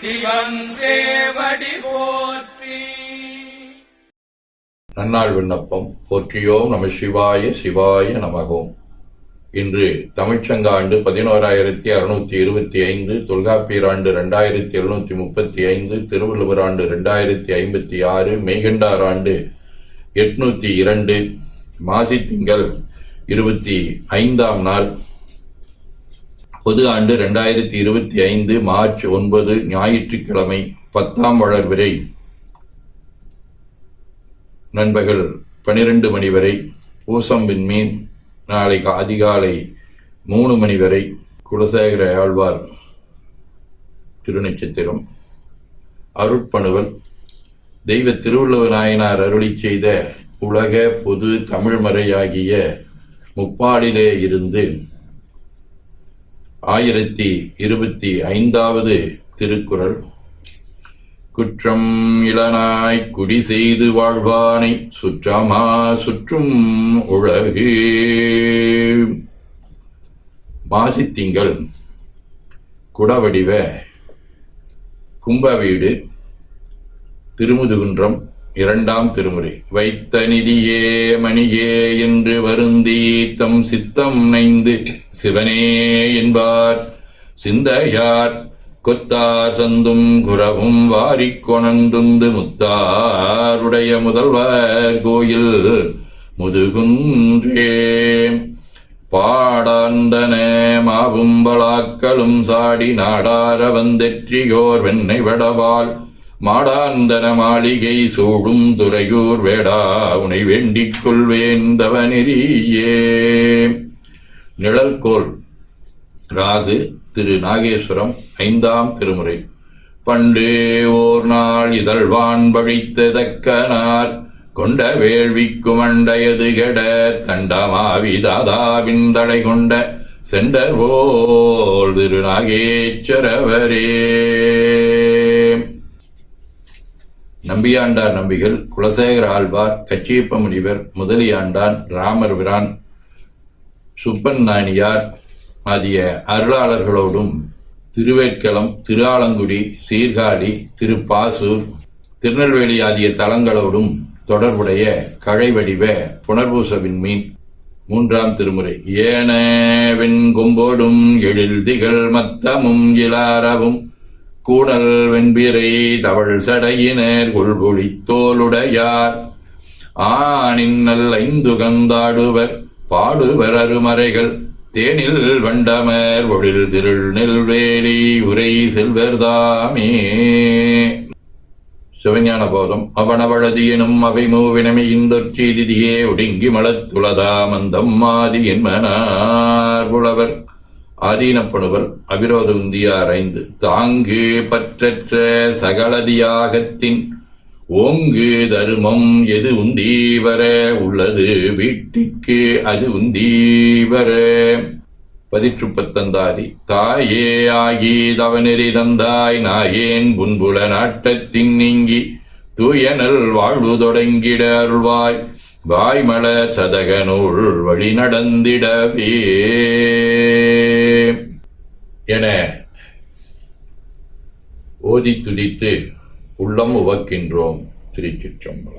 சிவன் போற்றி. நன்னாள் விண்ணப்பம். போற்றியோம் நம சிவாய சிவாய நமகோம். இன்று தமிழ்ச்சங்க ஆண்டு பதினோராயிரத்தி அறுநூத்தி இருபத்தி ஐந்து தொல்காப்பியர் ஆண்டு ரெண்டாயிரத்தி எழுநூத்தி முப்பத்தி ஐந்து திருவள்ளுவர் ஆண்டு ரெண்டாயிரத்தி ஐம்பத்தி ஆறு மெய்கண்டார் ஆண்டு எட்நூத்தி இரண்டு மாசி திங்கள் இருபத்தி ஐந்தாம் நாள். பொது ஆண்டு ரெண்டாயிரத்தி இருபத்தி ஐந்து மார்ச் ஒன்பது ஞாயிற்றுக்கிழமை பத்தாம் வளர்விரை நண்பகல் பனிரெண்டு மணி வரை. பூசம் விண்மீன் நாளை அதிகாலை மூணு மணி வரை. குலசேகர ஆழ்வார் திருநட்சத்திரம். அருட்பணுவல். தெய்வ திருவள்ளுவ நாயனார் அருளி செய்த உலக பொது தமிழ்மறையாகிய முப்பாடிலே இருந்து ஆயிரத்தி இருபத்தி ஐந்தாவது திருக்குறள். குற்றம் இளனாய் குடி செய்து வாழ்வானை சுற்றமா சுற்றும் உலகு. மாசித்திங்கள் குடவடிவ கும்ப வீடு திருமுதுகுன்றம் இரண்டாம் திருமுறை. வைத்த நிதியே மணியே என்று வருந்தி தம் சித்தம் நைந்து சிவனே என்பார். சிந்தையார் கொத்தார் சந்தும் குரவும் வாரிக் கொணந்துந்து முத்தாருடைய முதல்வர் கோயில் முதுகுன்றே. பாடாந்தன மாவும் பலாக்களும் சாடி நாடார வந்தெற்றியோர் வெண்ணை வடவாள் மாடாந்தன மாளிகை சூடும் துறையூர் வேடா உனை வேண்டிக் கொள்வேந்தவனெறியே நிழல்கோல் ராகு திரு நாகேஸ்வரம் ஐந்தாம் திருமுறை. பண்டே ஓர் நாள் இதழ்வான் பழித்ததக்கனார் கொண்ட வேள்விக்கு மண்டையது கெட தண்டமாவி தாதாவின் தடை கொண்ட செண்டர் போல் திரு நாகேஸ்வரவரே நம்பியாண்டார் நம்பிகள் குலசேகர ஆழ்வார் கச்சியப்ப முனிவர் முதலியாண்டான் ராமர் விரான் சுப்பன் நாணியார் ஆகிய அருளாளர்களோடும் திருவேட்களம் திருஆலங்குடி சீர்காழி திருப்பாசூர் திருநெல்வேலி ஆகிய தலங்களோடும் தொடர்புடைய கழை வடிவ புனர்பூச விண்மீன் மூன்றாம் திருமுறை. ஏனவின் கொம்போடும் எழில் திகழ் மத்தமும் இலாரவும் கூடல் வெண்பிறை தவள் சடையினர் கொள்பொழித்தோளுடையார். தோளுடையார் ஐந்து கந்தாடுவர் பாடுவர் அருமறைகள். தேனில் வண்டமர் ஒழில் திருள் நெல்வேலி உரை செல்வர்தாமே சிவஞான போதம். அவனவழதி எனும் அவை மூவினமை இந்தொற்செய்தியே ஒடுங்கி மலத்துளதா மந்தம் ஆதி என்பனார் புலவர். ஆதீனப்பணுவர் அபிரோத உந்தியார் ஐந்து. தாங்கு பற்றற்ற சகலதியாகத்தின் ஓங்கு தருமம் எது உந்தீவர? உள்ளது வீட்டிற்கு அது உந்தீவர? பதிற்று பத்தந்தாதி தாயே ஆகி தவநெறி தந்தாய். நாயேன் புன்புல நாட்டத்தின் நீங்கி தூயனல் வாழ்வு தொடங்கிட அருள்வாய். வாய்மல சதகனுள் வழி நடந்திடவே. என ஓதி துதித்து உள்ளம் உவக்கின்றோம் திருச்சிற்றம்பலம்